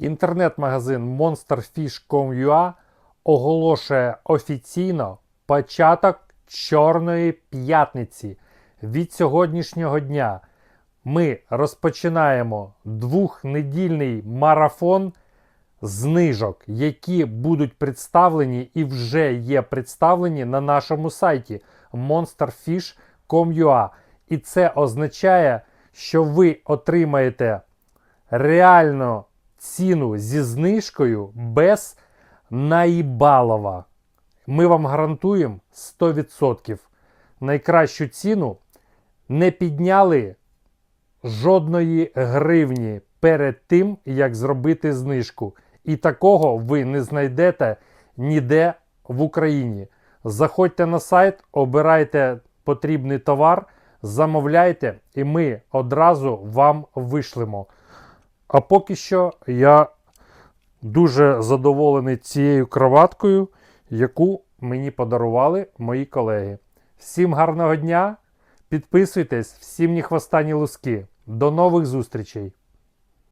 Інтернет-магазин monsterfish.com.ua оголошує офіційно початок Чорної п'ятниці. Від сьогоднішнього дня ми розпочинаємо двохнедільний марафон знижок, які будуть представлені і вже є представлені на нашому сайті monsterfish.com.ua. І це означає, що ви отримаєте реальну ціну зі знижкою без наїбалова. Ми вам гарантуємо 100%. Найкращу ціну не підняли жодної гривні перед тим, як зробити знижку. І такого ви не знайдете ніде в Україні. Заходьте на сайт, обирайте потрібний товар, замовляйте, і ми одразу вам вишлемо. А поки що я дуже задоволений цією кроваткою, яку мені подарували мої колеги. Всім гарного дня! Підписуйтесь, всім ні хвоста, ні луски. До нових зустрічей!